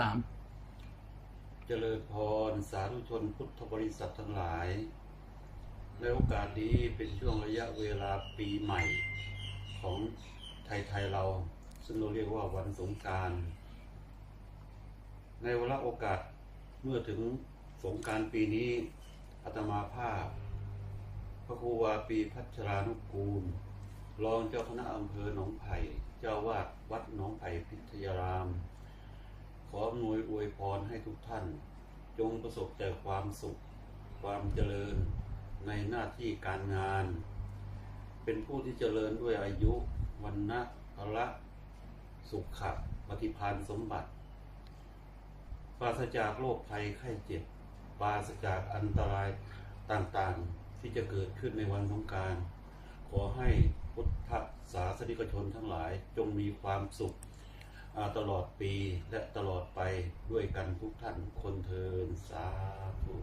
สามเจริญพรสาธุชนพุทธบริษัททั้งหลาย ในโอกาสนี้เป็นช่วงระยะเวลาปีใหม่ของไทย ๆ เรา ซึ่งเราเรียกว่าวันสงการ ในวาระโอกาสเมื่อถึงสงการปีนี้อาตมาภาพ พระครูวาปีพัชรานุกูล รองเจ้าคณะอำเภอหนองไผ่ เจ้าวาดวัดหนองไผ่พิทยาราม ออำนวยอวยพรให้ทุกท่าน จงประสบแต่ความสุข ความเจริญในหน้าที่การงาน เป็นผู้ที่เจริญด้วยอายุวันนะพละสุขะปฏิพานสมบัติ ปราศจากโรคภัยไข้เจ็บ ปราศจากอันตรายต่างๆที่จะเกิดขึ้นในวันสงการ ขอให้พุทธศาสนิกชนทั้งหลายจงมีความสุข ตลอดปีและตลอดไปด้วยกันทุกท่านคนเทินสาธุ